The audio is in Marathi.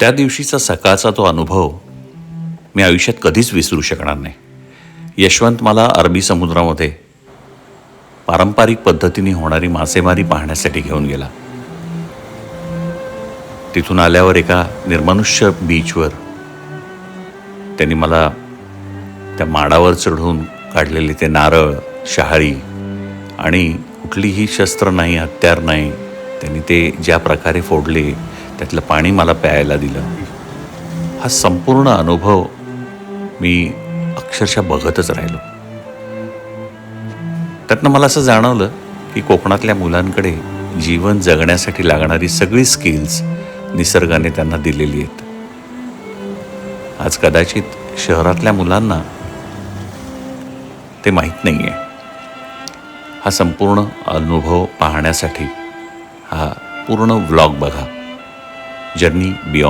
त्या दिवशीचा सकाळचा तो अनुभव मी आयुष्यात कधीच विसरू शकणार नाही. यशवंत मला अरबी समुद्रामध्ये पारंपरिक पद्धतीने होणारी मासेमारी पाहण्यासाठी घेऊन गेला. तिथून आल्यावर एका निर्मनुष्य बीचवर त्यांनी मला त्या माडावर चढून काढलेले ते नारळ शहाळी आणि कुठलीही शस्त्र नाही हत्यार नाही त्यांनी ते ज्या प्रकारे फोडले त्यातलं पाणी मला प्यायला दिलं. हा संपूर्ण अनुभव मी अक्षरशः बघतच राहिलो. त्यातनं मला असं जाणवलं की कोकणातल्या मुलांकडे जीवन जगण्यासाठी लागणारी सगळी स्किल्स निसर्गाने त्यांना दिलेली आहेत. आज कदाचित शहरातल्या मुलांना ते माहीत नाही आहे हा संपूर्ण अनुभव पाहण्यासाठी हा पूर्ण व्लॉग बघा. Journey beyond.